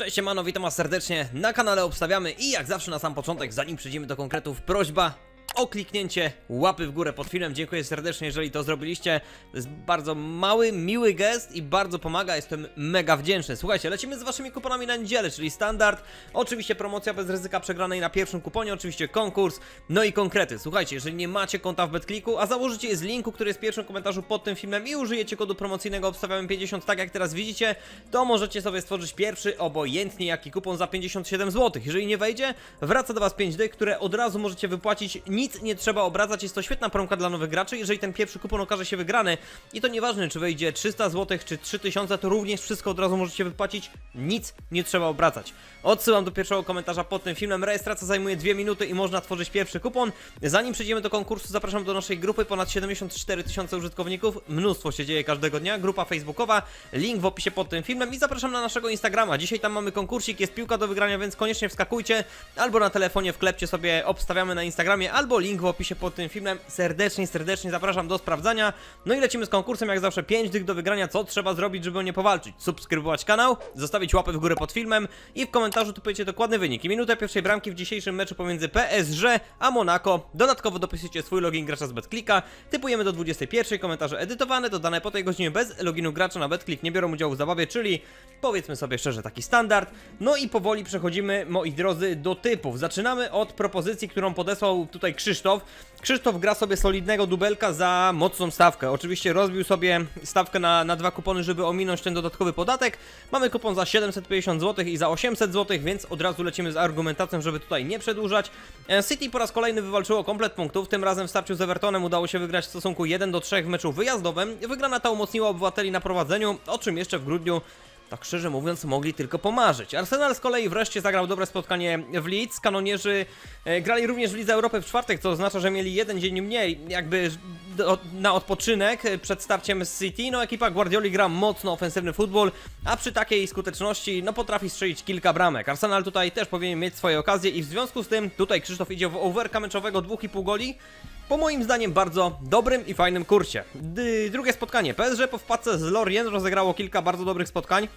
Cześć siemano, witam was serdecznie na kanale Obstawiamy i jak zawsze na sam początek, zanim przejdziemy do konkretów, prośba o kliknięcie łapy w górę pod filmem. Dziękuję serdecznie, jeżeli to zrobiliście. To jest bardzo mały, miły gest i bardzo pomaga, jestem mega wdzięczny. Słuchajcie, lecimy z waszymi kuponami na niedzielę, czyli standard, oczywiście promocja bez ryzyka przegranej na pierwszym kuponie, oczywiście konkurs, no i konkrety. Słuchajcie, jeżeli nie macie konta w BetClicku, a założycie je z linku, który jest w pierwszym komentarzu pod tym filmem i użyjecie kodu promocyjnego Obstawiamy 50, tak jak teraz widzicie, to możecie sobie stworzyć pierwszy, obojętnie jaki kupon za 57 zł. Jeżeli nie wejdzie, wraca do was 5 dych, które od razu możecie wypłacić, nic nie trzeba obracać, jest to świetna promka dla nowych graczy, jeżeli ten pierwszy kupon okaże się wygrany i to nieważne czy wejdzie 300 zł czy 3000, to również wszystko od razu możecie wypłacić, nic nie trzeba obracać. Odsyłam do pierwszego komentarza pod tym filmem, rejestracja zajmuje 2 minuty i można tworzyć pierwszy kupon. Zanim przejdziemy do konkursu, zapraszam do naszej grupy, ponad 74 tysiące użytkowników, mnóstwo się dzieje każdego dnia, grupa facebookowa, link w opisie pod tym filmem. I zapraszam na naszego Instagrama. Dzisiaj tam mamy konkursik, jest piłka do wygrania, więc koniecznie wskakujcie, albo na telefonie wklepcie sobie obstawiamy na Instagramie, albo link w opisie pod tym filmem. Serdecznie, serdecznie zapraszam do sprawdzania. No i lecimy z konkursem, jak zawsze 5 dych do wygrania, co trzeba zrobić, żeby o nie powalczyć? Subskrybować kanał, zostawić łapę w górę pod filmem i w komentarzu tu powiecie dokładny wynik. I minutę pierwszej bramki w dzisiejszym meczu pomiędzy PSG a Monaco. Dodatkowo dopisujecie swój login gracza z BetClicka, typujemy do 21, komentarze edytowane, dodane po tej godzinie bez loginu gracza na BetClick, nie biorą udziału w zabawie, czyli powiedzmy sobie szczerze taki standard. No i powoli przechodzimy, moi drodzy, do typów. Zaczynamy od propozycji, którą podesłał tutaj Krzysztof. Krzysztof gra sobie solidnego dubelka za mocną stawkę. Oczywiście rozbił sobie stawkę na, na dwa kupony, żeby ominąć ten dodatkowy podatek. Mamy kupon za 750 zł i za 800 zł, więc od razu lecimy z argumentacją, żeby tutaj nie przedłużać. E, City po raz kolejny wywalczyło komplet punktów. Tym razem w starciu z Evertonem udało się wygrać w stosunku 1 do 3 w meczu wyjazdowym. Wygrana ta umocniła obywateli na prowadzeniu, o czym jeszcze w grudniu tak szczerze mówiąc, mogli tylko pomarzyć. Arsenal z kolei wreszcie zagrał dobre spotkanie w Leeds. Kanonierzy e, grali również w Lidze Europy w czwartek, co oznacza, że mieli jeden dzień mniej jakby na odpoczynek przed starciem z City. No ekipa Guardioli gra mocno ofensywny futbol, a przy takiej skuteczności no potrafi strzelić kilka bramek. Arsenal tutaj też powinien mieć swoje okazje i w związku z tym tutaj Krzysztof idzie w overka meczowego 2,5 goli. Po moim zdaniem bardzo dobrym i fajnym kursie. D drugie spotkanie. PSG po wpadce z Lorient rozegrało kilka bardzo dobrych spotkań.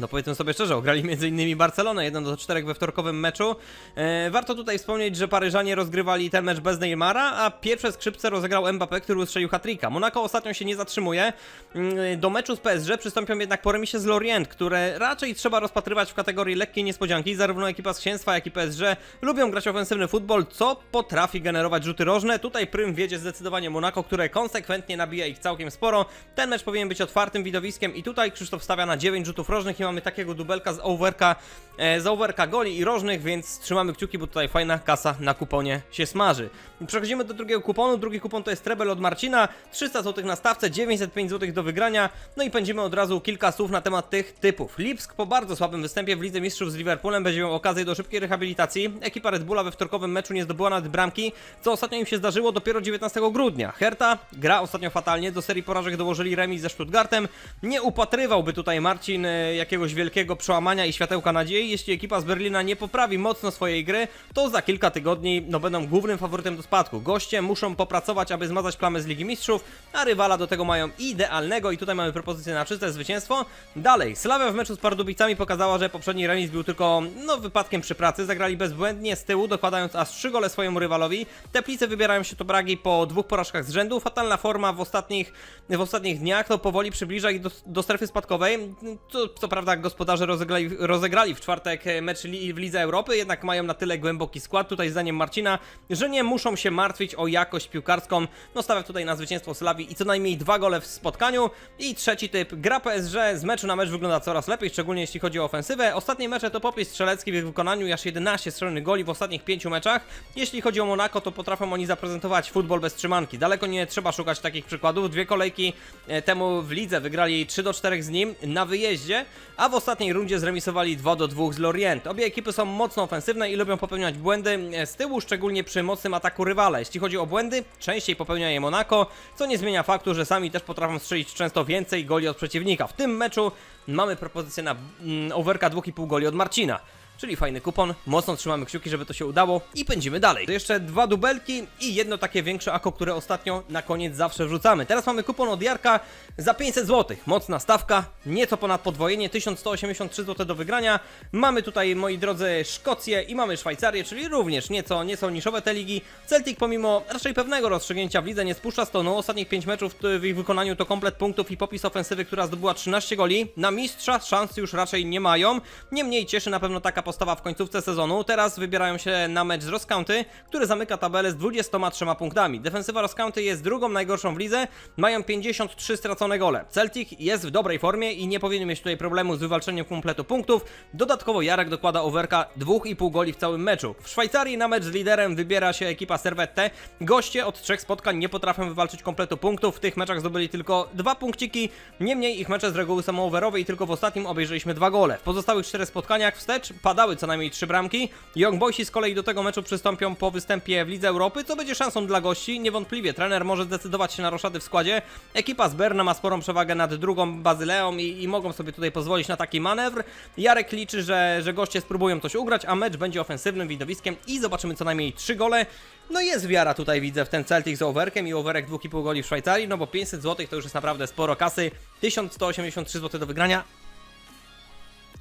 No powiedzmy sobie szczerze, ograli m.in. Barcelonę 1 do 4 we wtorkowym meczu. E, warto tutaj wspomnieć, że Paryżanie rozgrywali ten mecz bez Neymara, a pierwsze skrzypce rozegrał Mbappé, który ustrzelił hat-tricka. Monaco ostatnio się nie zatrzymuje. Mm, Do meczu z PSG przystąpią jednak po remisie z Lorient, które raczej trzeba rozpatrywać w kategorii lekkiej niespodzianki. Zarówno ekipa z Księstwa, jak i PSG lubią grać ofensywny futbol, co potrafi generować rzuty rożne. Tutaj prym wiedzie zdecydowanie Monaco, które konsekwentnie nabija ich całkiem sporo. Ten mecz powinien być otwartym widowiskiem i tutaj Krzysztof stawia na 9 rzutów rożnych i mamy takiego dubelka z overka, e, z overka goli i rożnych, więc trzymamy kciuki, bo tutaj fajna kasa na kuponie się smaży. Przechodzimy do drugiego kuponu. Drugi kupon to jest Trebel od Marcina. 300 zł na stawce, 905 zł do wygrania. No i pędzimy od razu kilka słów na temat tych typów. Lipsk po bardzo słabym występie w Lidze Mistrzów z Liverpoolem będzie miał okazję do szybkiej rehabilitacji. Ekipa Red Bulla we wtorkowym meczu nie zdobyła nawet bramki, co ostatnio im się zdarzyło dopiero 19 grudnia. Herta gra ostatnio fatalnie, do serii porażek dołożyli remis ze Stuttgartem. Nie upatrywałby tutaj Marcin e, jakiegoś wielkiego przełamania i światełka nadziei. Jeśli ekipa z Berlina nie poprawi mocno swojej gry, to za kilka tygodni no, będą głównym faworytem do spadku. Goście muszą popracować, aby zmazać plamę z Ligi Mistrzów, a rywala do tego mają idealnego i tutaj mamy propozycję na czyste zwycięstwo. Dalej, Sławia w meczu z Pardubicami pokazała, że poprzedni remis był tylko no, wypadkiem przy pracy. Zagrali bezbłędnie z tyłu, dokładając aż 3 gole swojemu rywalowi. Teplice wybierają się do Bragi po dwóch porażkach z rzędu. Fatalna forma w ostatnich, w ostatnich dniach to powoli przybliża ich do, do strefy spadkowej. Co, co prawda gospodarze rozegrali, rozegrali w czwartek mecz li, w Lidze Europy, jednak mają na tyle głęboki skład, tutaj zdaniem Marcina, że nie muszą się martwić o jakość piłkarską. No stawiam tutaj na zwycięstwo Slawii i co najmniej dwa gole w spotkaniu. I trzeci typ, gra PSG z meczu na mecz wygląda coraz lepiej, szczególnie jeśli chodzi o ofensywę. Ostatnie mecze to popis strzelecki w ich wykonaniu, aż 11 strzelonych goli w ostatnich pięciu meczach. Jeśli chodzi o Monaco, to potrafią oni zaprezentować futbol bez trzymanki. Daleko nie trzeba szukać takich przykładów. Dwie kolejki e, temu w lidze wygrali 3 do 4 z nim na wyjeździe, a w ostatniej rundzie zremisowali 2 do 2 z Lorient. Obie ekipy są mocno ofensywne i lubią popełniać błędy e, z tyłu, szczególnie przy mocnym ataku rywala. Jeśli chodzi o błędy, częściej popełnia je Monaco, co nie zmienia faktu, że sami też potrafią strzelić często więcej goli od przeciwnika. W tym meczu mamy propozycję na mm, overka 2,5 goli od Marcina. Czyli fajny kupon. Mocno trzymamy kciuki, żeby to się udało i pędzimy dalej. To jeszcze dwa dubelki i jedno takie większe ako, które ostatnio na koniec zawsze wrzucamy. Teraz mamy kupon od Jarka za 500 zł. Mocna stawka, nieco ponad podwojenie, 1183 zł do wygrania. Mamy tutaj, moi drodzy, Szkocję i mamy Szwajcarię, czyli również nieco, nieco niszowe te ligi. Celtic pomimo raczej pewnego rozstrzygnięcia w lidze nie spuszcza z tonu. Ostatnich 5 meczów w ich wykonaniu to komplet punktów i popis ofensywy, która zdobyła 13 goli. Na mistrza szans już raczej nie mają. Niemniej cieszy na pewno taka postawa w końcówce sezonu. Teraz wybierają się na mecz z Roskauty, który zamyka tabelę z 23 punktami. Defensywa Roskauty jest drugą najgorszą w lidze, mają 53 stracone gole. Celtic jest w dobrej formie i nie powinien mieć tutaj problemu z wywalczeniem kompletu punktów. Dodatkowo Jarek dokłada overka 2,5 goli w całym meczu. W Szwajcarii na mecz z liderem wybiera się ekipa Servette. Goście od trzech spotkań nie potrafią wywalczyć kompletu punktów. W tych meczach zdobyli tylko dwa punkciki. Niemniej ich mecze z reguły są overowe i tylko w ostatnim obejrzeliśmy dwa gole. W pozostałych czterech spotkaniach wstecz padały co najmniej trzy bramki. Young Boysi z kolei do tego meczu przystąpią po występie w Lidze Europy, co będzie szansą dla gości. Niewątpliwie trener może zdecydować się na roszady w składzie. Ekipa z Berna ma sporą przewagę nad drugą Bazyleą i, i mogą sobie tutaj pozwolić na taki manewr. Jarek liczy, że, że goście spróbują coś ugrać, a mecz będzie ofensywnym widowiskiem i zobaczymy co najmniej trzy gole. No jest wiara tutaj widzę w ten Celtic z overkiem i overek 2,5 goli w Szwajcarii, no bo 500 zł to już jest naprawdę sporo kasy. 1183 zł do wygrania.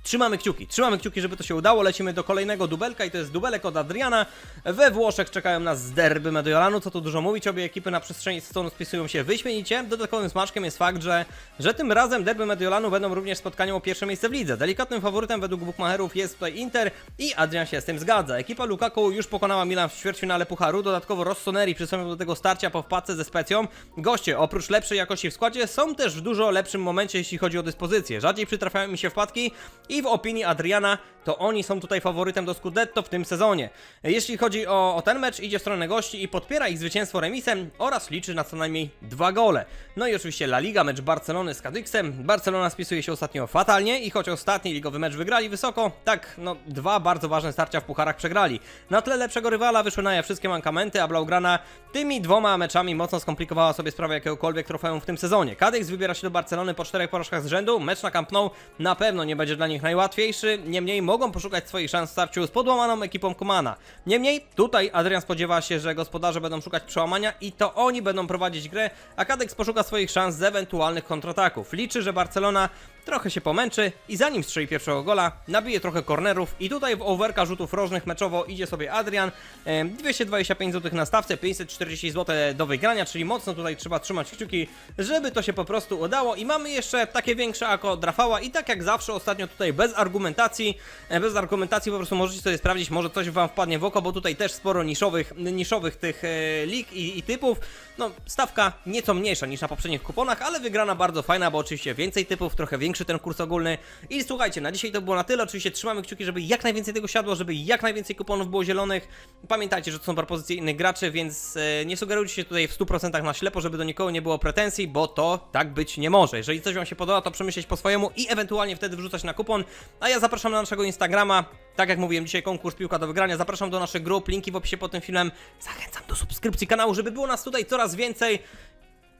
Trzymamy kciuki, trzymamy kciuki, żeby to się udało. Lecimy do kolejnego dubelka i to jest dubelek od Adriana. We Włoszech czekają nas derby Mediolanu, co tu dużo mówić. Obie ekipy na przestrzeni sezonu spisują się wyśmienicie. Dodatkowym smaczkiem jest fakt, że, że tym razem derby Mediolanu będą również spotkaniem o pierwsze miejsce w lidze. Delikatnym faworytem według bookmacherów jest tutaj Inter i Adrian się z tym zgadza. Ekipa Lukaku już pokonała Milan w ćwierćfinale Pucharu. Dodatkowo Rossoneri przystąpił do tego starcia po wpadce ze Specją. Goście oprócz lepszej jakości w składzie są też w dużo lepszym momencie, jeśli chodzi o dyspozycję. Rzadziej przytrafiają mi się wpadki i w opinii Adriana to oni są tutaj faworytem do Scudetto w tym sezonie. Jeśli chodzi o, o ten mecz, idzie w stronę gości i podpiera ich zwycięstwo remisem oraz liczy na co najmniej dwa gole. No i oczywiście La Liga, mecz Barcelony z Cadixem. Barcelona spisuje się ostatnio fatalnie i choć ostatni ligowy mecz wygrali wysoko, tak, no dwa bardzo ważne starcia w pucharach przegrali. Na tle lepszego rywala wyszły na jaw wszystkie mankamenty, a Blaugrana tymi dwoma meczami mocno skomplikowała sobie sprawę jakiegokolwiek trofeum w tym sezonie. Cadix wybiera się do Barcelony po czterech porażkach z rzędu, mecz na Camp Nou na pewno nie będzie dla nich najłatwiejszy, niemniej mogą poszukać swoich szans w starciu z podłamaną ekipą Kumana. Niemniej tutaj Adrian spodziewa się, że gospodarze będą szukać przełamania i to oni będą prowadzić grę, a Cadix poszuka swoich szans z ewentualnych kontrataków. Liczy, że Barcelona trochę się pomęczy i zanim strzeli pierwszego gola, nabije trochę kornerów i tutaj w overka rzutów rożnych meczowo idzie sobie Adrian. Em, 225 zł na stawce, 540 zł do wygrania, czyli mocno tutaj trzeba trzymać kciuki, żeby to się po prostu udało i mamy jeszcze takie większe ako Rafała i tak jak zawsze ostatnio tutaj bez argumentacji, e, bez argumentacji po prostu możecie sobie sprawdzić, może coś wam wpadnie w oko, bo tutaj też sporo niszowych, niszowych tych e, lig i, i typów. No, stawka nieco mniejsza niż na poprzednich kuponach, ale wygrana bardzo fajna, bo oczywiście więcej typów, trochę większy ten kurs ogólny. I słuchajcie, na dzisiaj to było na tyle. Oczywiście trzymamy kciuki, żeby jak najwięcej tego siadło, żeby jak najwięcej kuponów było zielonych. Pamiętajcie, że to są propozycje innych graczy, więc e, nie sugerujcie się tutaj w 100% na ślepo, żeby do nikogo nie było pretensji, bo to tak być nie może. Jeżeli coś wam się podoba, to przemyśleć po swojemu i ewentualnie wtedy wrzucać na kupon. A ja zapraszam na naszego Instagrama. Tak jak mówiłem, dzisiaj konkurs piłka do wygrania. Zapraszam do naszych grup, linki w opisie pod tym filmem. Zachęcam do subskrypcji kanału, żeby było nas tutaj coraz więcej.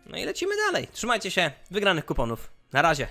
No i lecimy dalej. Trzymajcie się, wygranych kuponów. Na razie.